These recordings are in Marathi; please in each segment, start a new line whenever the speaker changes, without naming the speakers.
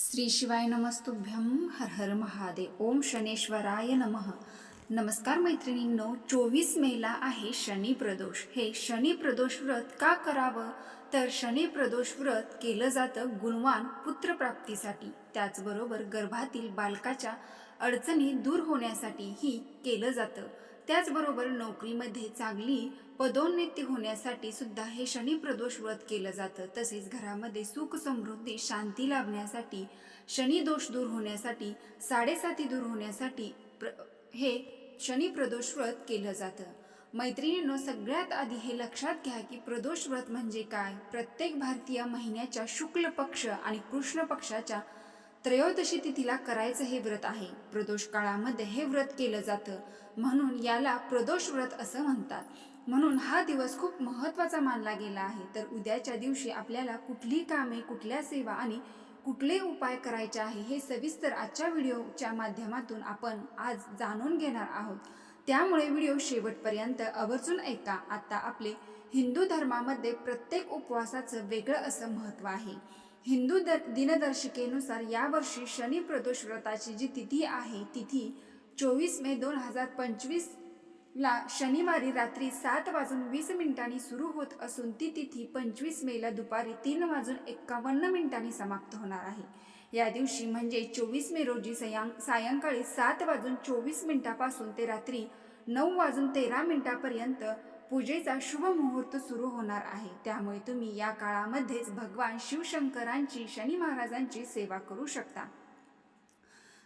श्री शिवाय नमस्तुभ्यं हर हर महादेव. ओम शनेश्वराय नमः. नमस्कार मैत्रिणींनो चोवीस मेला आहे शनी प्रदोष. हे शनी प्रदोष व्रत का करावं? तर शनी प्रदोष व्रत केलं जातं गुणवान पुत्रप्राप्तीसाठी. त्याचबरोबर गर्भातील बालकाच्या अडचणी दूर होण्यासाठी ही केलं जातं. त्याचबरोबर नोकरीमध्ये चांगली पदोन्नती होण्यासाठी सुद्धा हे शनी प्रदोष व्रत केलं जातं. तसेच घरामध्ये सुख समृद्धी शांती लाभण्यासाठी शनी दोष दूर होण्यासाठी साडेसाती दूर होण्यासाठी प्र हे शनी प्रदोष व्रत केलं जातं. मैत्रिणींनो सगळ्यात आधी हे लक्षात घ्या की प्रदोष व्रत म्हणजे काय? प्रत्येक भारतीय महिन्याच्या शुक्ल पक्ष आणि कृष्ण पक्षाच्या त्रयोदशी तिथीला करायचं हे व्रत आहे. प्रदोष काळामध्ये हे व्रत केलं जातं. म्हणून याला प्रदोष व्रत असं म्हणतात. म्हणून हा दिवस खूप महत्त्वाचा मानला गेला आहे. तर उद्याच्या दिवशी आपल्याला कुठली कामे कुठल्या सेवा आणि कुठले उपाय करायचे आहे हे सविस्तर आजच्या व्हिडिओच्या माध्यमातून आपण आज जाणून घेणार आहोत. त्यामुळे व्हिडिओ शेवटपर्यंत आवर्जून ऐका. आता आपले हिंदू धर्मामध्ये प्रत्येक उपवासाचं वेगळं असं महत्त्व आहे. हिंदू द दिनदर्शिकेनुसार यावर्षी शनी प्रदोष व्रताची जी तिथी आहे तिथी चोवीस मे दोन हजार पंचवीस ला शनिवारी रात्री सात वाजून वीस मिनिटांनी सुरू होत असून ती तिथी पंचवीस मेला दुपारी तीन वाजून एक्कावन्न मिनिटांनी समाप्त होणार आहे. या दिवशी म्हणजे चोवीस मे रोजी सयां सायंकाळी सात वाजून चोवीस मिनिटापासून ते रात्री नऊ वाजून तेरा मिनिटापर्यंत पूजेचा शुभ मुहूर्त सुरू होणार आहे. त्यामुळे तुम्ही या काळामध्येच भगवान शिवशंकरांची शनी महाराजांची सेवा करू शकता.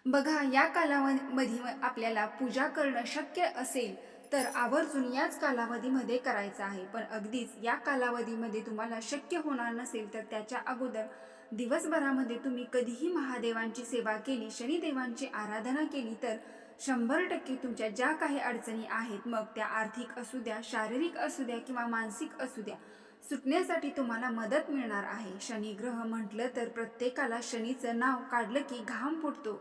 बघा या कालावधीमध्ये आपल्याला पूजा करणं शक्य असेल तर आवर्जून याच कालावधीमध्ये करायचं आहे. पण अगदीच या कालावधीमध्ये तुम्हाला शक्य होणार नसेल तर त्याच्या अगोदर दिवसभरामध्ये तुम्ही कधीही महादेवांची सेवा केली शनिदेवांची आराधना केली तर शंभर टक्के तुमच्या ज्या काही अडचणी आहेत मग त्या आर्थिक असू द्या शारीरिक असू द्या किंवा मानसिक असू द्या सुटण्यासाठी तुम्हाला मदत मिळणार आहे. शनिग्रह म्हटलं तर प्रत्येकाला शनीचं नाव काढलं की घाम फुटतो.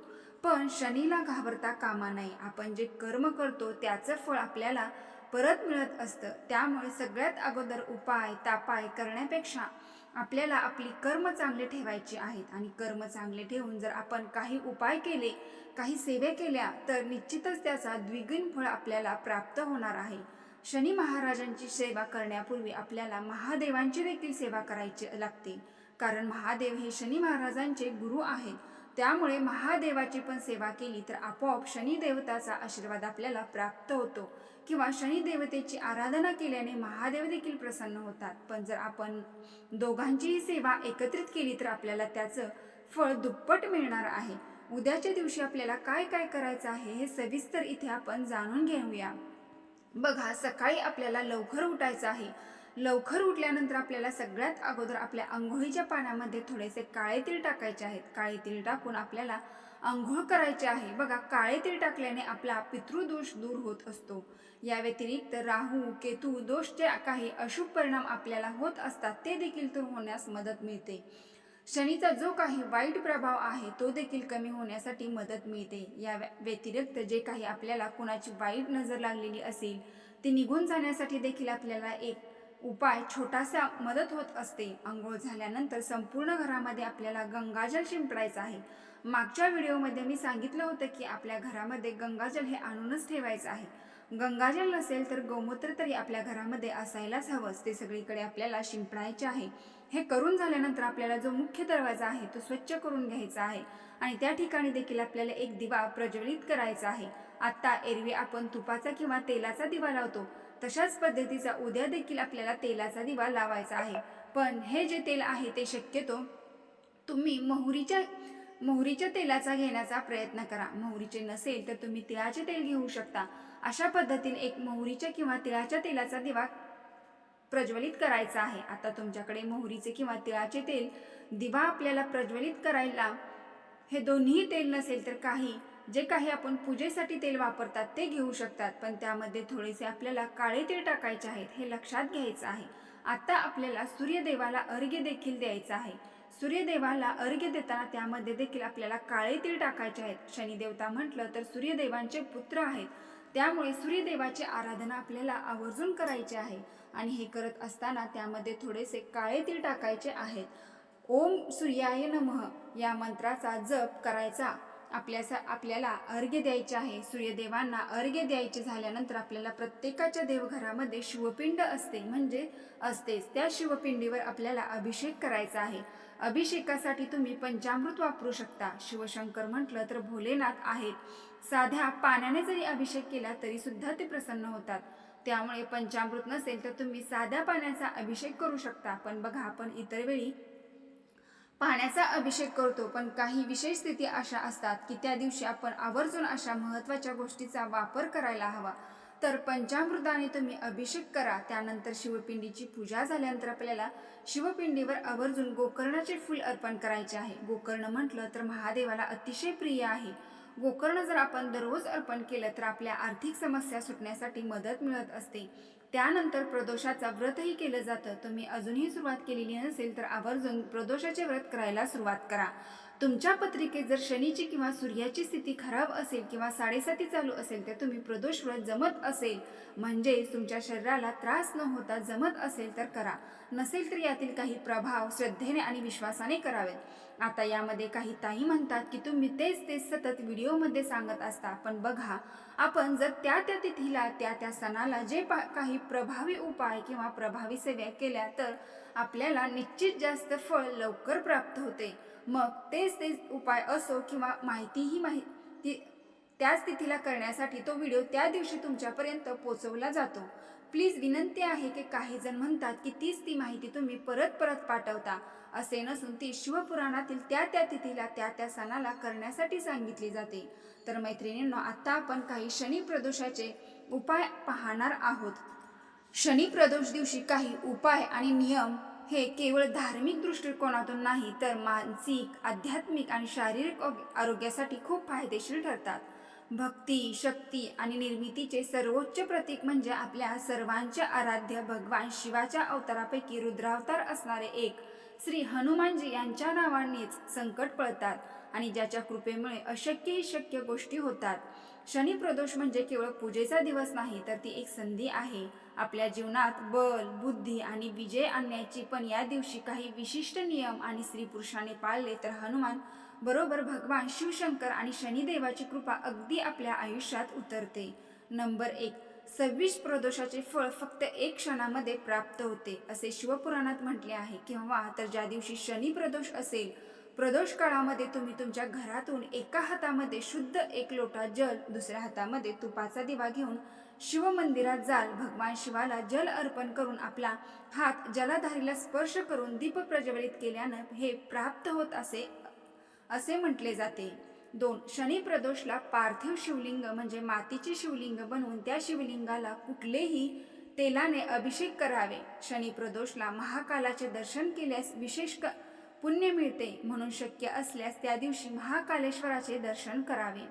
पण शनीला घाबरता कामा नाही आपण जे कर्म करतो त्याचं फळ आपल्याला परत मिळत असतं. त्यामुळे सगळ्यात अगोदर उपाय तापाय करण्यापेक्षा आपल्याला आपली कर्म चांगले ठेवायची आहेत. आणि कर्म चांगले ठेवून जर आपण काही उपाय केले काही सेवा केल्या तर निश्चितच त्याचा द्विगुण फळ आपल्याला प्राप्त होणार आहे. शनी महाराजांची सेवा करण्यापूर्वी आपल्याला महादेवांची देखील सेवा करायची लागते. कारण महादेव हे शनी महाराजांचे गुरु आहेत. त्यामुळे महादेवाची पण सेवा केली तर आपोआप शनिदेवताचा आशीर्वाद आपल्याला प्राप्त होतो. किंवा शनिदेवतेची आराधना केल्याने महादेव देखील प्रसन्न होतात. पण जर आपण दोघांचीही सेवा एकत्रित केली तर आपल्याला त्याचं फळ दुप्पट मिळणार आहे. उद्याच्या दिवशी आपल्याला काय काय करायचं आहे हे सविस्तर इथे आपण जाणून घेऊया. बघा सकाळी आपल्याला लवकर उठायचं आहे. लवकर उठल्यानंतर आपल्याला सगळ्यात अगोदर आपल्या आंघोळीच्या पाण्यामध्ये थोडेसे काळे तीळ टाकायचे आहेत. काळे तीळ टाकून आपल्याला आंघोळ करायचे आहे. बघा काळे तीळ टाकल्याने आपला पितृदोष दूर होत असतो. या व्यतिरिक्त राहू केतू दोष जे काही अशुभ परिणाम आपल्याला होत असतात ते देखील दूर होण्यास मदत मिळते. शनीचा जो काही वाईट प्रभाव आहे तो देखील कमी होण्यासाठी मदत मिळते. या व्यतिरिक्त जे काही आपल्याला कुणाची वाईट नजर लागलेली असेल ती निघून जाण्यासाठी देखील आपल्याला एक उपाय छोटासा मदत होत असते. आंघोळ झाल्यानंतर संपूर्ण घरामध्ये आपल्याला गंगाजल शिंपडायचं आहे. मागच्या व्हिडिओमध्ये मी सांगितलं होतं की आपल्या घरामध्ये गंगाजल हे आणूनच ठेवायचं आहे. गंगाजल नसेल तर गोमूत्र तरी आपल्या घरामध्ये असायलाच हवंच. ते सगळीकडे आपल्याला शिंपडायचे आहे. हे करून झाल्यानंतर आपल्याला जो मुख्य दरवाजा आहे तो स्वच्छ करून घ्यायचा आहे. आणि त्या ठिकाणी देखील आपल्याला एक दिवा प्रज्वलित करायचा आहे. आत्ता एरवी आपण तुपाचा किंवा तेलाचा दिवा लावतो. तशाच पद्धतीचा उद्या देखील आपल्याला तेलाचा दिवा लावायचा आहे. पण हे जे तेल आहे ते शक्यतो तुम्ही मोहरीच्या मोहरीच्या तेलाचा घेण्याचा प्रयत्न करा. मोहरीचे नसेल तर तुम्ही तिळाचे तेल घेऊ शकता. अशा पद्धतीने एक मोहरीच्या किंवा तिळाच्या तेलाचा दिवा प्रज्वलित करायचा आहे. आता तुमच्याकडे मोहरीचे किंवा तिळाचे तेल दिवा आपल्याला प्रज्वलित करायला हे दोन्ही तेल नसेल तर काही जे काही आपण पूजेसाठी तेल वापरतात ते घेऊ शकतात. पण त्यामध्ये थोडेसे आपल्याला काळे तेल टाकायचे आहेत हे लक्षात घ्यायचं आहे. आता आपल्याला सूर्यदेवाला अर्घ्य देखील द्यायचं आहे. सूर्यदेवाला अर्घ्य देताना त्यामध्ये देखील आपल्याला काळे तीळ टाकायचे आहेत. शनिदेवता म्हटलं तर सूर्यदेवांचे पुत्र आहेत. त्यामुळे सूर्यदेवाची आराधना आपल्याला आवर्जून करायची आहे. आणि हे करत असताना त्यामध्ये थोडेसे काळे तीळ टाकायचे आहेत. ओम सूर्याय नमः या मंत्राचा जप करायचा. आपल्यासा आपल्याला अर्घ्य द्यायचे आहे. सूर्यदेवांना अर्घ्य द्यायचे झाल्यानंतर आपल्याला प्रत्येकाच्या देवघरामध्ये शिवपिंड असते. म्हणजे असतेच. त्या शिवपिंडीवर आपल्याला अभिषेक करायचा आहे. अभिषेकासाठी तुम्ही पंचामृत वापरू शकता. शिवशंकर म्हटलं तर भोलेनाथ आहेत. साध्या पाण्याने जरी अभिषेक केला तरी सुद्धा ते प्रसन्न होतात. त्यामुळे पंचामृत नसेल तर तुम्ही साध्या पाण्याचा अभिषेक करू शकता. पण बघा आपण इतर वेळी पाण्याचा अभिषेक करतो पण काही विशेष स्थिती अशा असतात की त्या दिवशी आपण आवर्जून अशा महत्त्वाच्या गोष्टीचा वापर करायला हवा. तर पंचामृताने तुम्ही अभिषेक करा त्यानंतर शिवपिंडीची पूजा झाल्यानंतर आपल्याला शिवपिंडीवर आवर्जून गोकर्णाचे फूल अर्पण करायचे आहे. गोकर्ण म्हटलं तर महादेवाला अतिशय प्रिय आहे. गोकर्ण जर आपण दररोज अर्पण केलं तर आपल्या आर्थिक समस्या सुटण्यासाठी मदत मिळत असते. त्यानंतर प्रदोषाचा व्रतही केलं जातं. तुम्ही अजूनही सुरुवात केलेली नसेल तर आवर्जून प्रदोषाचे व्रत करायला सुरुवात करा. तुमच्या पत्रिकेत जर शनीची किंवा सूर्याची स्थिती खराब असेल किंवा साडेसाती चालू असेल तर तुम्ही प्रदोष व्रत जमत असेल. म्हणजे तुमच्या शरीराला त्रास न होता जमत असेल तर करा. नसेल तर यातील काही प्रभाव श्रद्धेने आणि विश्वासाने करावेत. आता यामध्ये काही ताई म्हणतात की तुम्ही तेच तेच सतत व्हिडिओमध्ये सांगत असता. पण बघा आपण जर त्या त्या तिथीला त्या त्या सणाला जे पा काही प्रभावी उपाय किंवा प्रभावी सेवा केल्या तर आपल्याला निश्चित जास्त फळ लवकर प्राप्त होते. मग तेच तेच उपाय असो किंवा माहितीही माहिती त्याच तिथीला करण्यासाठी तो व्हिडिओ त्या दिवशी तुमच्यापर्यंत पोचवला जातो. प्लीज विनंती आहे की काही जण म्हणतात की तीच ती माहिती तुम्ही परत परत पाठवता. असे नसून ती शिवपुराणातील त्या त्या तिथीला त्या त्या सणाला करण्यासाठी सांगितली जाते. तर मैत्रिणींनो आता आपण काही शनी प्रदोषाचे उपाय पाहणार आहोत. शनी प्रदोष दिवशी काही उपाय आणि नियम हे केवळ धार्मिक दृष्टिकोनातून नाही तर मानसिक आध्यात्मिक आणि शारीरिक आरोग्यासाठी खूप फायदेशीर ठरतात. भक्ती शक्ती आणि निर्मितीचे सर्वोच्च प्रतीक म्हणजे आपल्या सर्वांचे आराध्य भगवान शिवाच्या अवतारापैकी रुद्रावतार असणारे एक श्री हनुमानजी यांच्या नावानेच संकट पळतात आणि ज्याच्या कृपेमुळे अशक्यही शक्य गोष्टी होतात. शनी प्रदोष म्हणजे केवळ पूजेचा दिवस नाही तर ती एक संधी आहे. आपल्या जीवनात बल बुद्धी आणि विजय आणण्याची पण या दिवशी काही विशिष्ट नियम आणि स्त्री पुरुषाने पाळले तर हनुमान बरोबर भगवान शिवशंकर आणि शनिदेवाची कृपा अगदी आपल्या आयुष्यात उतरते. नंबर एक सव्वीस प्रदोषाचे फळ फक्त एक क्षणामध्ये प्राप्त होते असे शिवपुराणात म्हटले आहे. किंवा तर ज्या दिवशी शनी प्रदोष असेल प्रदोष काळामध्ये तुम्ही तुमच्या घरातून एका हातामध्ये शुद्ध एक लोटा जल दुसऱ्या हातामध्ये तुपाचा दिवा घेऊन शिवमंदिरात जाल. भगवान शिवाला जल अर्पण करून आपला हात जलाधारीला स्पर्श करून दीप प्रज्वलित केल्यानं हे प्राप्त होत असे असे म्हटले जाते. दोन शनी प्रदोषला पार्थिव शिवलिंग म्हणजे मातीचे शिवलिंग बनवून त्या शिवलिंगाला कुठलेही तेलाने अभिषेक करावे. शनी प्रदोषला महाकालाचे दर्शन केल्यास विशेष पुण्य मिळते. म्हणून शक्य असल्यास त्या दिवशी महाकालेश्वराचे दर्शन करावे.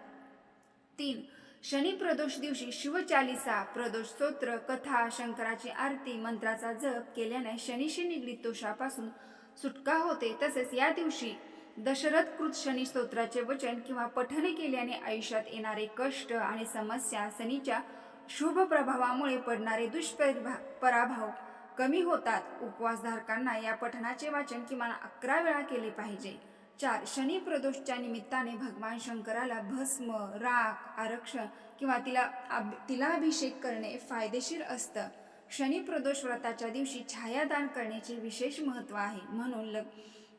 तीन शनी प्रदोष दिवशी शिवचालिसा प्रदोष स्तोत्र कथा शंकराची आरती मंत्राचा जप केल्याने शनीशी निगडीत दोषापासून सुटका होते. तसेच या दिवशी दशरथ कृत शनी स्तोत्राचे वचन किंवा पठने केल्याने आयुष्यात येणारे कष्ट आणि समस्या शनीच्या शुभ प्रभावामुळे पडणारे दुष्परिभा पराभव कमी होतात. उपवासधारकांना या पठणाचे वाचन किमान अकरा वेळा केले पाहिजे. चार शनी प्रदोषच्या निमित्ताने भगवान शंकराला भस्म राख आरक्षण किंवा तिला तिला अभिषेक करणे फायदेशीर असतं. शनी प्रदोष व्रताच्या दिवशी छायादान करण्याचे विशेष महत्त्व आहे. म्हणून लग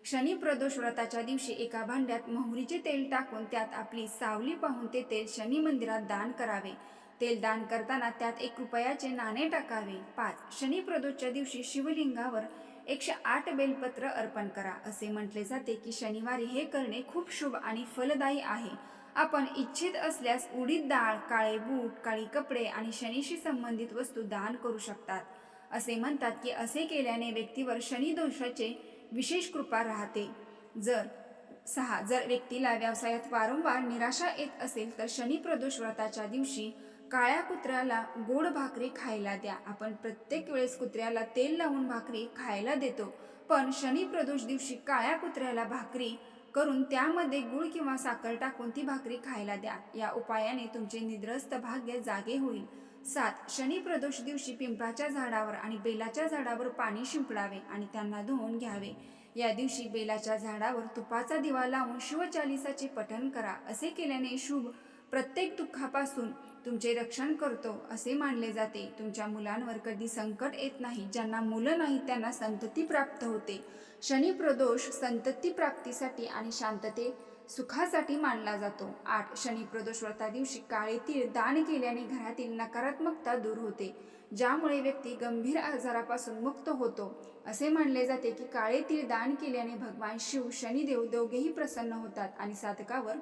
शनी प्रदोष व्रताच्या दिवशी एका भांड्यात मोहरीचे तेल टाकून त्यात आपली सावली पाहून ते तेल शनी मंदिरात दान करावे. तेल दान करताना त्यात एक रुपयाचे नाणे टाकावे. पाच शनी प्रदोषच्या दिवशी शिवलिंगावर एकशे आठ बेलपत्र अर्पण करा. असे म्हटले जाते की शनिवारी हे करणे खूप शुभ आणि फलदायी आहे. आपण इच्छित असल्यास उडीद डाळ काळे बूट काळी कपडे आणि शनीशी संबंधित वस्तू दान करू शकतात. असे म्हणतात की असे केल्याने व्यक्तीवर शनी दोषाचे विशेष कृपा राहते. जर सहा जर व्यक्तीला व्यवसायात वारंवार निराशा येत असेल तर शनी प्रदोष व्रताच्या दिवशी काळ्या कुत्र्याला गोड भाकरी खायला द्या. आपण प्रत्येक वेळेस कुत्र्याला तेल लावून भाकरी खायला देतो. पण शनी प्रदोष दिवशी काळ्या कुत्र्याला भाकरी करून त्यामध्ये गुळ किंवा साखर टाकून ती भाकरी खायला द्या. या उपायाने तुमचे निद्रस्त भाग्य जागे होईल. सात शनी प्रदोष दिवशी पिंपळाच्या झाडावर आणि बेलाच्या झाडावर पाणी शिंपडावे आणि त्यांना धुवून घ्यावे. या दिवशी बेलाच्या झाडावर तुपाचा दिवा लावून शिवचालिसाचे पठण करा. असे केल्याने शुभ प्रत्येक दुःखापासून तुमचे रक्षण करतो असे मानले जाते. तुमच्या मुलांवर कधी संकट येत नाही ज्यांना मुलं नाही त्यांना संतती प्राप्त होते. शनी प्रदोष संतती प्राप्तीसाठी आणि शांतते सुखासाठी मानला जातो. आठ शनी प्रदोष व्रता दिवशी काळे तीळ दान केल्याने घरातील नकारात्मकता दूर होते ज्यामुळे व्यक्ती गंभीर आजारापासून मुक्त होतो. असे मानले जाते की काळे तीळ दान केल्याने भगवान शिव शनिदेव दोघेही प्रसन्न होतात आणि साधकावर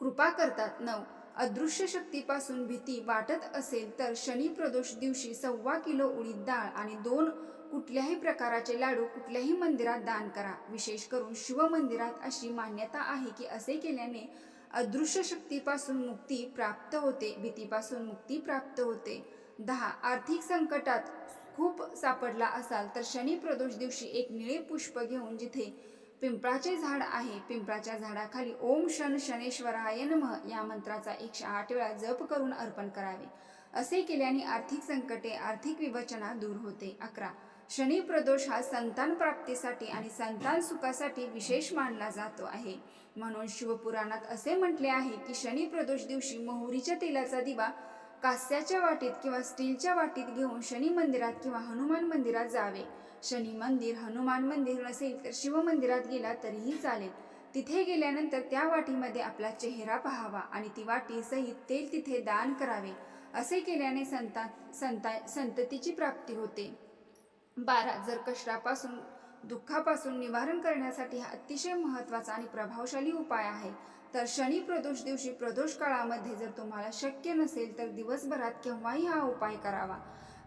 कृपा करतात. नऊ अदृश्य शक्तीपासून भीती वाटत असेल तर शनी प्रदोष दिवशी सव्वा किलो उडीद डाळ आणि दोन कुठल्याही प्रकाराचे लाडू कुठल्याही मंदिरात दान करा. विशेष करून शिवमंदिरात अशी मान्यता आहे की असे केल्याने अदृश्य शक्तीपासून मुक्ती प्राप्त होते भीतीपासून मुक्ती प्राप्त होते. दहा आर्थिक संकटात खूप सापडला असाल तर शनी प्रदोष दिवशी एक निळे पुष्प घेऊन जिथे पिंपळाचे झाड आहे. पिंपळाच्या झाडाखाली ओम शन शनेश्वराय नमः या मंत्राचा एकशे आठ वेळा जप करून अर्पण करावे. असे केल्याने आर्थिक संकटे आर्थिक विवचना दूर होते. अकरा. शनी प्रदोष हा संतान प्राप्तीसाठी आणि संतान सुखासाठी विशेष मानला जातो आहे. म्हणून शिवपुराणात असे म्हटले आहे की शनी प्रदोष दिवशी मोहरीच्या तेलाचा दिवा कास्याच्या वाटीत किंवा स्टीलच्या वाटीत घेऊन शनी मंदिरात किंवा हनुमान मंदिरात जावे. शनी मंदिर हनुमान मंदिर नसेल तर शिव मंदिरात गेला तरीही चालेल. तिथे गेल्यानंतर त्या वाटीमध्ये आपला चेहरा पाहावा आणि ती वाटी सहित तेल तिथे दान करावे असे केल्याने संता संता संततीची प्राप्ती होते. बारा जर कष्टापासून दुःखापासून निवारण करण्यासाठी हा अतिशय महत्त्वाचा आणि प्रभावशाली उपाय आहे तर शनी प्रदोष दिवशी प्रदोष काळामध्ये जर तुम्हाला शक्य नसेल तर दिवसभरात केव्हाही हा उपाय करावा.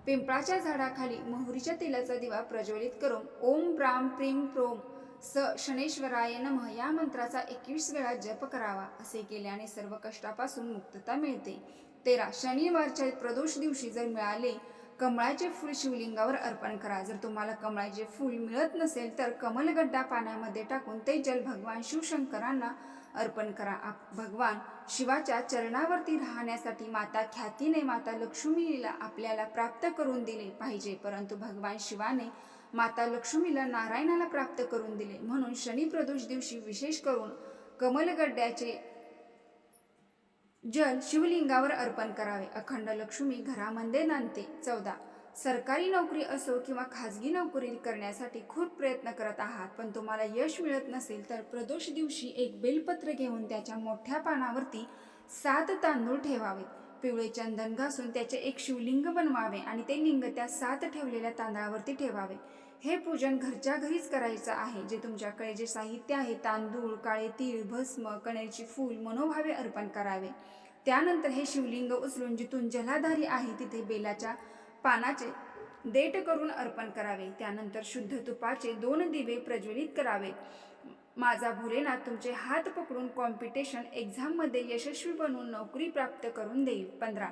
पिंपळाच्या झाडाखाली मोहरीच्या तेलाचा दिवा प्रज्वलित करून ओम ब्राम प्रीम प्रोम स शनेश्वराय नमः या मंत्राचा एकवीस वेळा जप करावा असे केल्याने सर्व कष्टापासून मुक्तता मिळते. तेरा शनिवारच्या प्रदोष दिवशी जर मिळाले कमळाचे फूल शिवलिंगावर अर्पण करा. जर तुम्हाला कमळाचे फूल मिळत नसेल तर कमलगड्डा पाण्यामध्ये टाकून ते जल भगवान शिवशंकरांना अर्पण करा. आप- भगवान शिवाच्या चरणावरती राहण्यासाठी माता ख्यातीने माता लक्ष्मीला आपल्याला प्राप्त करून दिले पाहिजे. परंतु भगवान शिवाने माता लक्ष्मीला नारायणाला प्राप्त करून दिले. म्हणून शनी प्रदोष दिवशी विशेष करून कमलगड्ड्याचे जल शिवलिंगावर अर्पण करावे. अखंड लक्ष्मी घरामध्ये नांदते. चौदा. सरकारी नोकरी असो किंवा खाजगी नोकरी करण्यासाठी खूप प्रयत्न करत आहात पण तुम्हाला यश मिळत नसेल तर प्रदोष दिवशी एक बेलपत्र घेऊन त्याच्या मोठ्या पानावरती सात तांदूळ ठेवावेत. पिवळे चंदन घासून त्याचे एक शिवलिंग बनवावे आणि ते लिंग त्या सात ठेवलेल्या तांदळावरती ठेवावे. हे पूजन घरच्या घरीच करायचं आहे जे तुमच्याकडे जे साहित्य आहे तांदूळ काळे तीळ भस्म कण्याची फूल मनोभावे अर्पण करावे. त्यानंतर हे शिवलिंग उचलून जिथून जलाधारी आहे तिथे बेलाच्या पानाचे देठ करून अर्पण करावे. त्यानंतर शुद्ध तुपाचे दोन दिवे प्रज्वलित करावे. माझा भोलेनाथ तुमचे हात पकडून कॉम्पिटिशन एक्झाममध्ये यशस्वी बनून नोकरी प्राप्त करून देईल. पंधरा.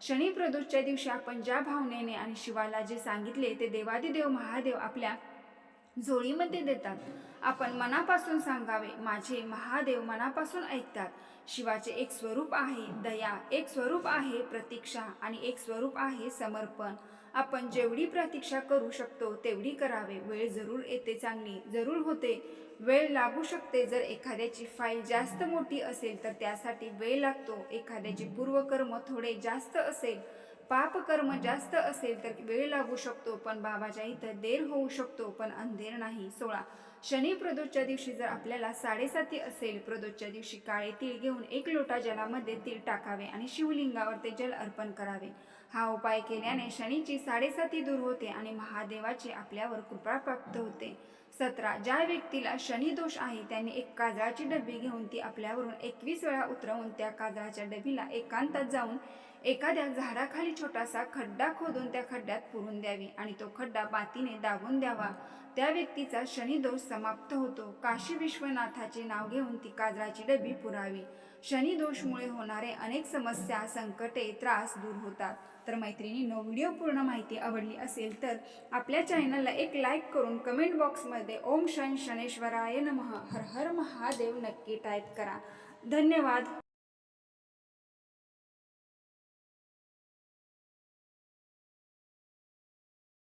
शनी प्रदोषच्या दिवशी आपण ज्या भावनेने आणि शिवाला जे सांगितले ते देवादिदेव महादेव आपल्या झोळीमध्ये देतात. आपण मनापासून सांगावे माझे महादेव मनापासून ऐकतात. शिवाचे एक स्वरूप आहे दया एक स्वरूप आहे प्रतीक्षा आणि एक स्वरूप आहे समर्पण. आपण जेवढी प्रतीक्षा करू शकतो तेवढी करावे. वेळ जरूर येते चांगली जरूर होते. वेळ लागू शकते जर एखाद्याची फाईल जास्त मोठी असेल तर त्यासाठी वेळ लागतो. एखाद्याचे पूर्वकर्म थोडे जास्त असेल पापकर्म जास्त असेल तर वेळ लागू शकतो पण बाबाच्या इथं देर होऊ शकतो पण अंधेर नाही. सोळा. शनी प्रदोषच्या दिवशी जर आपल्याला साडेसाती असेल प्रदोषच्या दिवशी काळे तीळ घेऊन एक लोटा जलामध्ये तीळ टाकावे आणि शिवलिंगावर ते जल अर्पण करावे. हा उपाय केल्याने शनीची साडेसाती दूर होते आणि महादेवाची आपल्यावर कृपा प्राप्त होते. सतरा. ज्या व्यक्तीला शनी दोष आहे त्यांनी एक काजळाची डबी घेऊन ती आपल्यावरून एकवीस वेळा उतरवून त्या काजळाच्या डबीला एकांतात जाऊन एखाद्या झाडाखाली छोटासा खड्डा खोदून त्या खड्ड्यात पुरून द्यावी आणि तो खड्डा मातीने दाबून द्यावा. त्या व्यक्तीचा शनिदोष समाप्त होतो. काशी विश्वनाथाचे नाव घेऊन ती काजळाची डबी पुरावी. शनिदोषमुळे होणारे अनेक समस्या संकटे त्रास दूर होतात. तर मैत्रिणींनो व्हिडिओ पूर्ण माहिती आवडली असेल तर आपल्या चॅनलला एक लाईक करून कमेंट बॉक्समध्ये ओम शन शनेश्वराय नमः. हर हर महादेव नक्की टाईप करा. धन्यवाद.